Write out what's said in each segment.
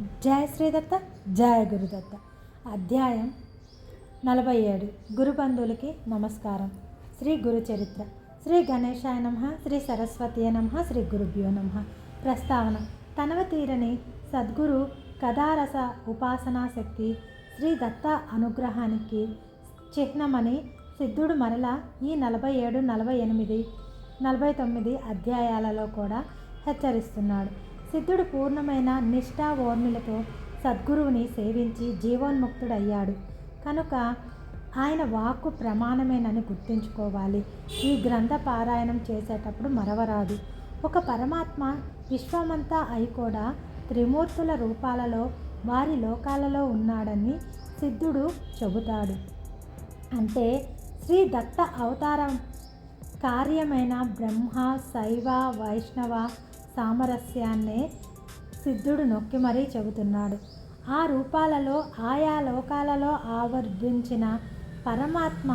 జయ శ్రీదత్త జయ గురుదత్త. అధ్యాయం నలభై ఏడు గురుబంధువులకి నమస్కారం. శ్రీ గురు చరిత్ర శ్రీ గణేశాయ నమ శ్రీ సరస్వతి నమ శ్రీ గురుభ్యో నమ. ప్రస్తావన. తనవ తీరని సద్గురు కథారస ఉపాసనా శక్తి శ్రీ దత్త అనుగ్రహానికి చిహ్నమని సిద్ధుడు మరలా ఈ నలభై ఏడు నలభై ఎనిమిది నలభై తొమ్మిది అధ్యాయాలలో కూడా హెచ్చరిస్తున్నాడు. సిద్ధుడు పూర్ణమైన నిష్ఠా ఓర్మిలతో సద్గురువుని సేవించి జీవోన్ముక్తుడయ్యాడు. కనుక ఆయన వాక్కు ప్రమాణమేనని గుర్తుంచుకోవాలి. ఈ గ్రంథ పారాయణం చేసేటప్పుడు మరవరాదు. ఒక పరమాత్మ విశ్వమంతా అయి కూడా త్రిమూర్తుల రూపాలలో వారి లోకాలలో ఉన్నాడని సిద్ధుడు చెబుతాడు. అంటే శ్రీ దత్త అవతారం కార్యమైన బ్రహ్మ శైవ వైష్ణవ సామరస్యాన్నే సిద్ధుడు నొక్కి మరీ చెబుతున్నాడు. ఆ రూపాలలో ఆయా లోకాలలో ఆవర్ధించిన పరమాత్మ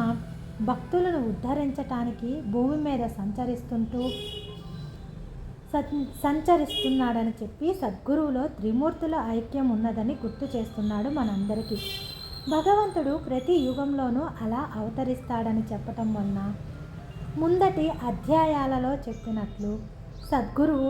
భక్తులను ఉద్ధరించటానికి భూమి మీద సంచరిస్తుంటూ సంచరిస్తున్నాడని చెప్పి సద్గురువులో త్రిమూర్తుల ఐక్యం ఉన్నదని గుర్తు చేస్తున్నాడు మనందరికీ. భగవంతుడు ప్రతి యుగంలోనూ అలా అవతరిస్తాడని చెప్పటం వలన ముందటి అధ్యాయాలలో చెప్పినట్లు సద్గురువు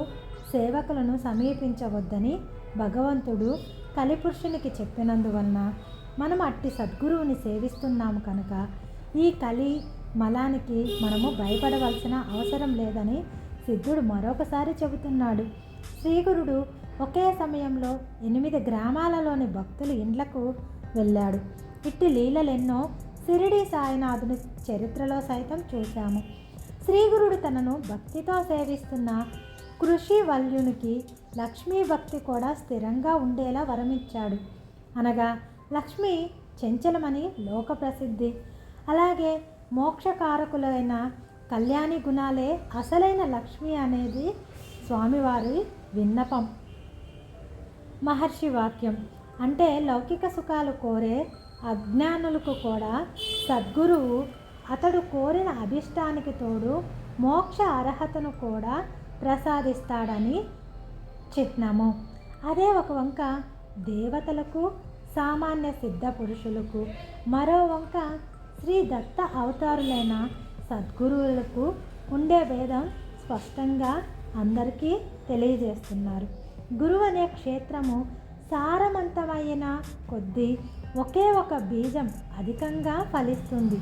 సేవకులను సమీపించవద్దని భగవంతుడు కలిపురుషునికి చెప్పినందువలన మనం అట్టి సద్గురువుని సేవిస్తున్నాము కనుక ఈ కలి మలానికి మనము భయపడవలసిన అవసరం లేదని సిద్ధుడు మరొకసారి చెబుతున్నాడు. శ్రీగురుడు ఒకే సమయంలో ఎనిమిది గ్రామాలలోని భక్తులు ఇండ్లకు వెళ్ళాడు. ఇట్టి లీలలెన్నో సిరిడి సాయినాథుని చరిత్రలో సైతం చూశాము. శ్రీగురుడు తనను భక్తితో సేవిస్తున్న కృషి వల్యునికి లక్ష్మీ భక్తి కూడా స్థిరంగా ఉండేలా వరమిచ్చాడు. అనగా లక్ష్మి చెంచలమని లోక ప్రసిద్ధి అలాగే మోక్షకారకులైన కళ్యాణి గుణాలే అసలైన లక్ష్మి అనేది స్వామివారి విన్నపం. మహర్షి వాక్యం అంటే లౌకిక సుఖాలు కోరే అజ్ఞానులకు కూడా సద్గురువు అతడు కోరిన అభిష్టానికి తోడు మోక్ష అర్హతను కూడా ప్రసాదిస్తాడని చిహ్నము అదే ఒక వంక దేవతలకు సామాన్య సిద్ధ పురుషులకు మరో వంక శ్రీ దత్త అవతారులైన సద్గురువులకు ఉండే భేదం స్పష్టంగా అందరికీ తెలియజేస్తున్నారు. గురువు అనే క్షేత్రము సారవంతమైన కొద్దీ ఒకే ఒక బీజం అధికంగా ఫలిస్తుంది.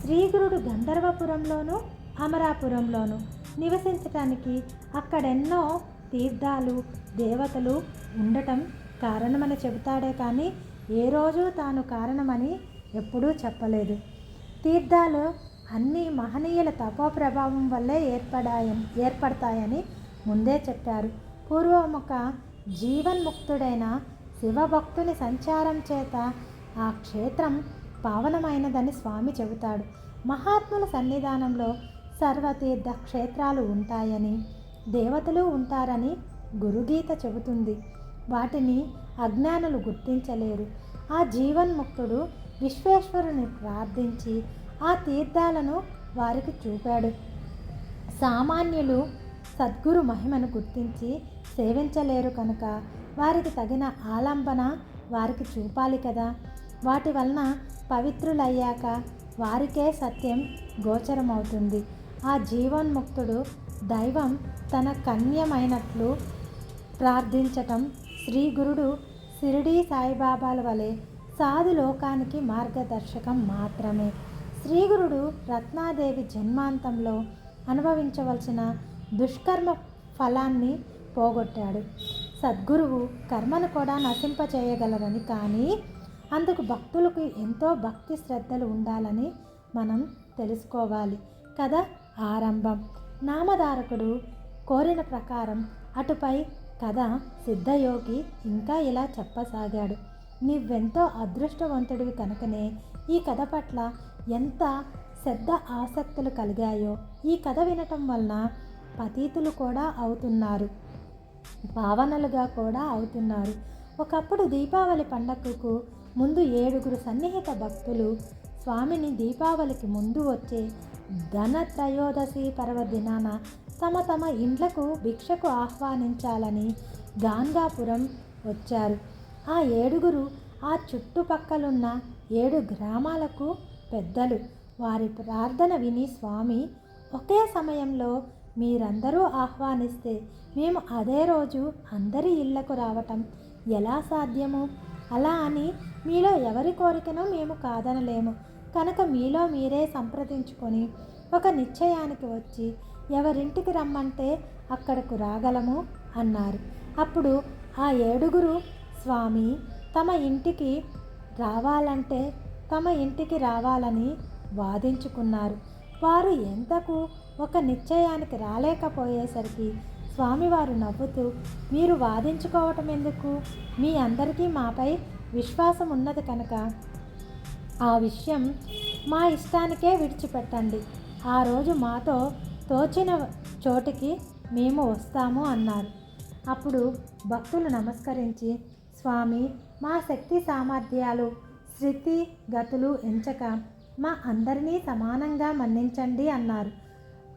శ్రీగురుడు గంధర్వపురంలోనూ అమరాపురంలోనూ నివసించటానికి అక్కడెన్నో తీర్థాలు దేవతలు ఉండటం కారణమని చెబుతాడే కానీ ఏ రోజు తాను కారణమని ఎప్పుడూ చెప్పలేదు. తీర్థాలు అన్ని మహనీయుల తపో ప్రభావం వల్లే ఏర్పడాయని ఏర్పడతాయని ముందే చెప్పారు. పూర్వముఖ జీవన్ముక్తుడైన శివభక్తుని సంచారం చేత ఆ క్షేత్రం పావనమైనదని స్వామి చెబుతాడు. మహాత్ముల సన్నిధానంలో సర్వతీర్థ క్షేత్రాలు ఉంటాయని దేవతలు ఉంటారని గురుగీత చెబుతుంది. వాటిని అజ్ఞానులు గుర్తించలేరు. ఆ జీవన్ముక్తుడు విశ్వేశ్వరుని ప్రార్థించి ఆ తీర్థాలను వారికి చూపాడు. సామాన్యులు సద్గురు మహిమను గుర్తించి సేవించలేరు కనుక వారికి తగిన ఆలంబన వారికి చూపాలి కదా. వాటి వలన పవిత్రులయ్యాక వారికే సత్యం గోచరమవుతుంది. ఆ జీవన్ముక్తుడు దైవం తన కన్యమైనట్లు ప్రార్థించటం శ్రీ గురుడు షిరిడీ సాయిబాబాల వలె సాధు లోకానికి మార్గదర్శకం మాత్రమే. శ్రీగురుడు రత్నాదేవి జన్మాంతంలో అనుభవించవలసిన దుష్కర్మ ఫలాన్ని పోగొట్టాడు. సద్గురువు కర్మను కూడా నశింపచేయగలరని కానీ అందుకు భక్తులకు ఎంతో భక్తి శ్రద్ధలు ఉండాలని మనం తెలుసుకోవాలి కథ ఆరంభం. నామధారకుడు కోరిన ప్రకారం అటుపై కథ సిద్ధయోగి ఇంకా ఇలా చెప్పసాగాడు. నువ్వెంతో అదృష్టవంతుడివి కనుకనే ఈ కథ పట్ల ఎంత శ్రద్ధ ఆసక్తులు కలిగాయో ఈ కథ వినటం వలన పతీతులు కూడా అవుతున్నారు. భావనలుగా కూడా అవుతున్నారు. ఒకప్పుడు దీపావళి పండగకు ముందు ఏడుగురు సన్నిహిత భక్తులు స్వామిని దీపావళికి ముందు వచ్చే ధనత్రయోదశి పర్వదినాన తమ తమ ఇండ్లకు భిక్షకు ఆహ్వానించాలని గాంగాపురం వచ్చారు. ఆ ఏడుగురు ఆ చుట్టుపక్కలున్న ఏడు గ్రామాలకు పెద్దలు. వారి ప్రార్థన విని స్వామి ఒకే సమయంలో మీరందరూ ఆహ్వానిస్తే మేము అదే రోజు అందరి ఇళ్ళకు రావటం ఎలా సాధ్యము? అలా అని మీలో ఎవరి కోరికనో మేము కాదనలేము. కనుక మీలో మీరే సంప్రదించుకొని ఒక నిశ్చయానికి వచ్చి ఎవరింటికి రమ్మంటే అక్కడకు రాగలము అన్నారు. అప్పుడు ఆ ఏడుగురు స్వామి తమ ఇంటికి రావాలంటే తమ ఇంటికి రావాలని వాదించుకున్నారు. వారు ఎంతకు ఒక నిశ్చయానికి రాలేకపోయేసరికి స్వామివారు నవ్వుతూ మీరు వాదించుకోవటం ఎందుకు? మీ అందరికీ మాపై విశ్వాసం ఉన్నది కనుక ఆ విషయం మా ఇష్టానికే విడిచిపెట్టండి. ఆ రోజు మాతో తోచిన చోటికి మేము వస్తాము అన్నారు. అప్పుడు భక్తులు నమస్కరించి స్వామి మా శక్తి సామర్థ్యాలు శృతి గతులు ఎంచక మా అందరినీ సమానంగా మన్నించండి అన్నారు.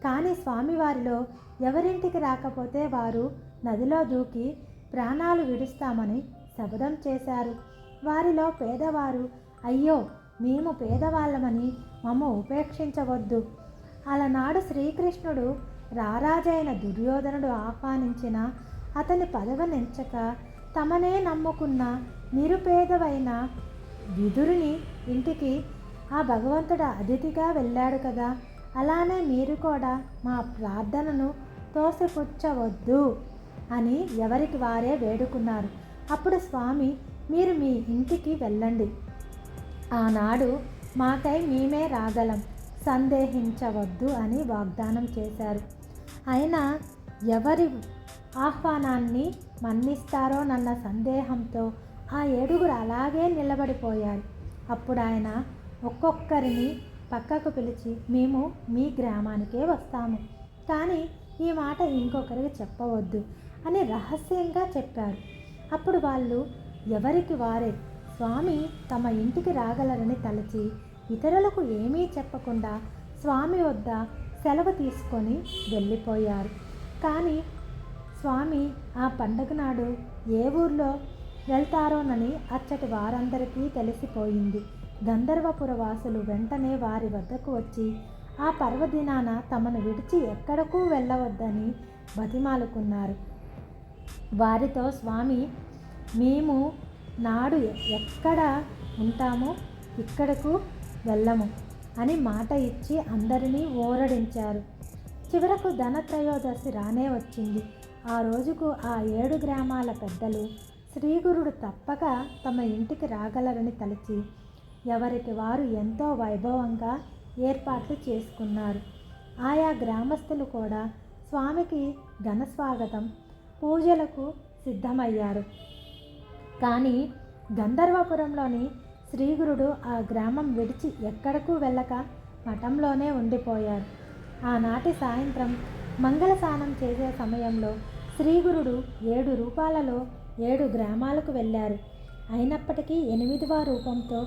కానీ స్వామివారిలో ఎవరింటికి రాకపోతే వారు నదిలో దూకి ప్రాణాలు విడుస్తామని శబదం చేశారు. వారిలో పేదవారు అయ్యో మేము పేదవాళ్ళమని మమ్మ ఉపేక్షించవద్దు. అలనాడు శ్రీకృష్ణుడు రారాజైన దుర్యోధనుడు ఆహ్వానించిన అతని పదవనెంచక తమనే నమ్ముకున్న నిరుపేదవైన విదురుని ఇంటికి ఆ భగవంతుడు అతిథిగా వెళ్ళాడు కదా. అలానే మీరు కూడా మా ప్రార్థనను తోసిపుచ్చవద్దు అని ఎవరికి వారే వేడుకున్నారు. అప్పుడు స్వామి మీరు మీ ఇంటికి వెళ్ళండి. ఆనాడు మాకై మేమే రాగలం సందేహించవద్దు అని వాగ్దానం చేశారు. అయినా ఎవరి ఆహ్వానాన్ని మన్నిస్తారోనన్న సందేహంతో ఆ ఏడుగురు అలాగే నిలబడిపోయారు. అప్పుడు ఆయన ఒక్కొక్కరిని పక్కకు పిలిచి మేము మీ గ్రామానికే వస్తాము కానీ ఈ మాట ఇంకొకరికి చెప్పవద్దు అని రహస్యంగా చెప్పారు. అప్పుడు వాళ్ళు ఎవరికి వారే? స్వామి తమ ఇంటికి రాగలరని తలచి ఇతరులకు ఏమీ చెప్పకుండా స్వామి వద్ద సెలవు తీసుకొని వెళ్ళిపోయారు. కానీ స్వామి ఆ పండగ నాడు ఏ ఊర్లో వెళ్తారోనని అచ్చటి వారందరికీ తెలిసిపోయింది. గంధర్వపుర వాసులు వెంటనే వారి వద్దకు వచ్చి ఆ పర్వదినాన తమను విడిచి ఎక్కడకు వెళ్ళవద్దని బతిమాలుకున్నారు. వారితో స్వామి మేము నాడు ఎక్కడ ఉంటామో ఇక్కడకు వెళ్ళము అని మాట ఇచ్చి అందరినీ ఓరడించారు. చివరకు ధనత్రయోదశి రానే వచ్చింది. ఆ రోజుకు ఆ ఏడు గ్రామాల పెద్దలు శ్రీగురుడు తప్పక తమ ఇంటికి రాగలరని తలచి ఎవరికి వారు ఎంతో వైభవంగా ఏర్పాట్లు చేసుకున్నారు. ఆయా గ్రామస్తులు కూడా స్వామికి ఘనస్వాగతం పూజలకు సిద్ధమయ్యారు. కానీ గంధర్వపురంలోని శ్రీగురుడు ఆ గ్రామం విడిచి ఎక్కడకు వెళ్ళక మఠంలోనే ఉండిపోయారు. ఆనాటి సాయంత్రం మంగళ స్నానం చేసే సమయంలో శ్రీగురుడు ఏడు రూపాలలో ఏడు గ్రామాలకు వెళ్ళారు. అయినప్పటికీ ఎనిమిదవ రూపంతో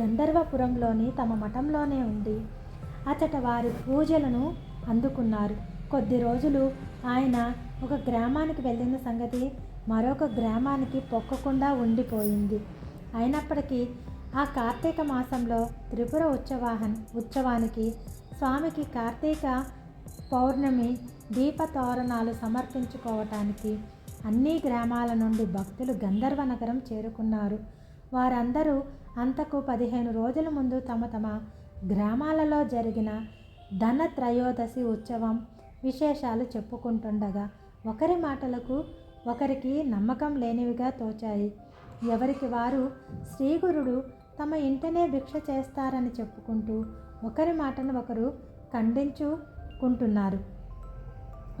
గంధర్వపురంలోని తమ మఠంలోనే ఉండి అచట వారి పూజలను అందుకున్నారు. కొద్ది రోజులు ఆయన ఒక గ్రామానికి వెళ్ళిన సంగతి మరొక గ్రామానికి పొక్కకుండా ఉండిపోయింది. అయినప్పటికీ ఆ కార్తీక మాసంలో త్రిపుర ఉత్సవాహన్ ఉత్సవానికి స్వామికి కార్తీక పౌర్ణమి దీపతోరణాలు సమర్పించుకోవటానికి అన్ని గ్రామాల నుండి భక్తులు గంధర్వ నగరం చేరుకున్నారు. వారందరూ అంతకు పదిహేను రోజుల ముందు తమ తమ గ్రామాలలో జరిగిన ధన త్రయోదశి ఉత్సవం విశేషాలు చెప్పుకుంటుండగా ఒకరి మాటలకు ఒకరికి నమ్మకం లేనివిగా తోచాయి. ఎవరికి వారు శ్రీగురుడు తమ ఇంటనే భిక్ష చేస్తారని చెప్పుకుంటూ ఒకరి మాటను ఒకరు ఖండించుకుంటున్నారు.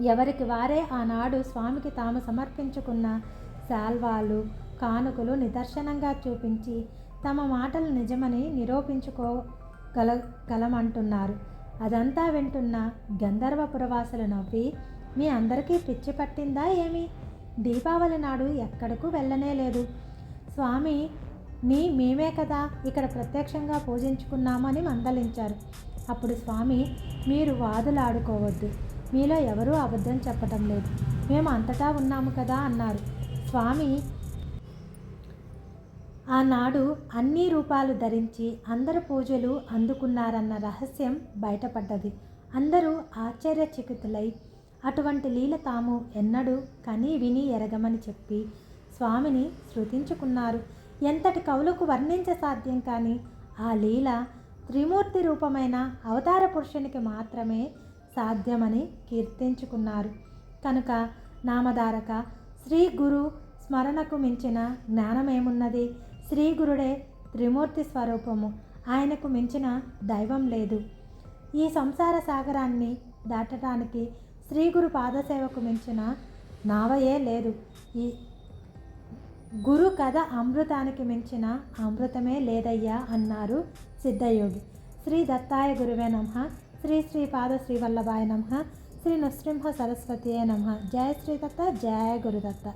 ఎవరికి వారే ఆనాడు స్వామికి తాము సమర్పించుకున్న శాల్వాలు కానుకలు నిదర్శనంగా చూపించి తమ మాటలు నిజమని నిరూపించుకోగల గలమంటున్నారు. అదంతా వింటున్న గంధర్వపురవాసులు నవ్వి మీ అందరికీ పిచ్చి పట్టిందా ఏమి? దీపావళి నాడు ఎక్కడకు వెళ్ళనే లేదు. స్వామి నీ మేమే కదా ఇక్కడ ప్రత్యక్షంగా పూజించుకున్నామని మందలించారు. అప్పుడు స్వామి మీరు వాదులాడుకోవద్దు. మీలో ఎవరూ అబద్ధం చెప్పటం లేదు. మేము అంతటా ఉన్నాము కదా అన్నారు. స్వామి ఆనాడు అన్ని రూపాలు ధరించి అందరు పూజలు అందుకున్నారన్న రహస్యం బయటపడ్డది. అందరూ ఆశ్చర్యచకితులై అటువంటి లీల తాము ఎన్నడూ కని విని ఎరగమని చెప్పి స్వామిని శృతించుకున్నారు ఎంతటి కవులకు వర్ణించ సాధ్యం కాని ఆ లీల త్రిమూర్తి రూపమైన అవతార పురుషునికి మాత్రమే సాధ్యమని కీర్తించుకున్నారు. కనుక నామధారక శ్రీ గురు స్మరణకు మించిన జ్ఞానమేమున్నది? శ్రీ గురుడే త్రిమూర్తి స్వరూపము. ఆయనకు మించిన దైవం లేదు. ఈ సంసార సాగరాన్ని దాటడానికి శ్రీ గురు పాదసేవకు మించిన నావయే లేదు. ఈ గురు కథ అమృతానికి మించిన అమృతమే లేదయ్యా అన్నారు సిద్ధయోగి. శ్రీ దత్తాయ గురువే నమ. శ్రీ శ్రీ పాద శ్రీ వల్లభాయ నమ. శ్రీ నృసింహ సరస్వతియే నమ. జయ శ్రీ దత్త జయ గురుదత్త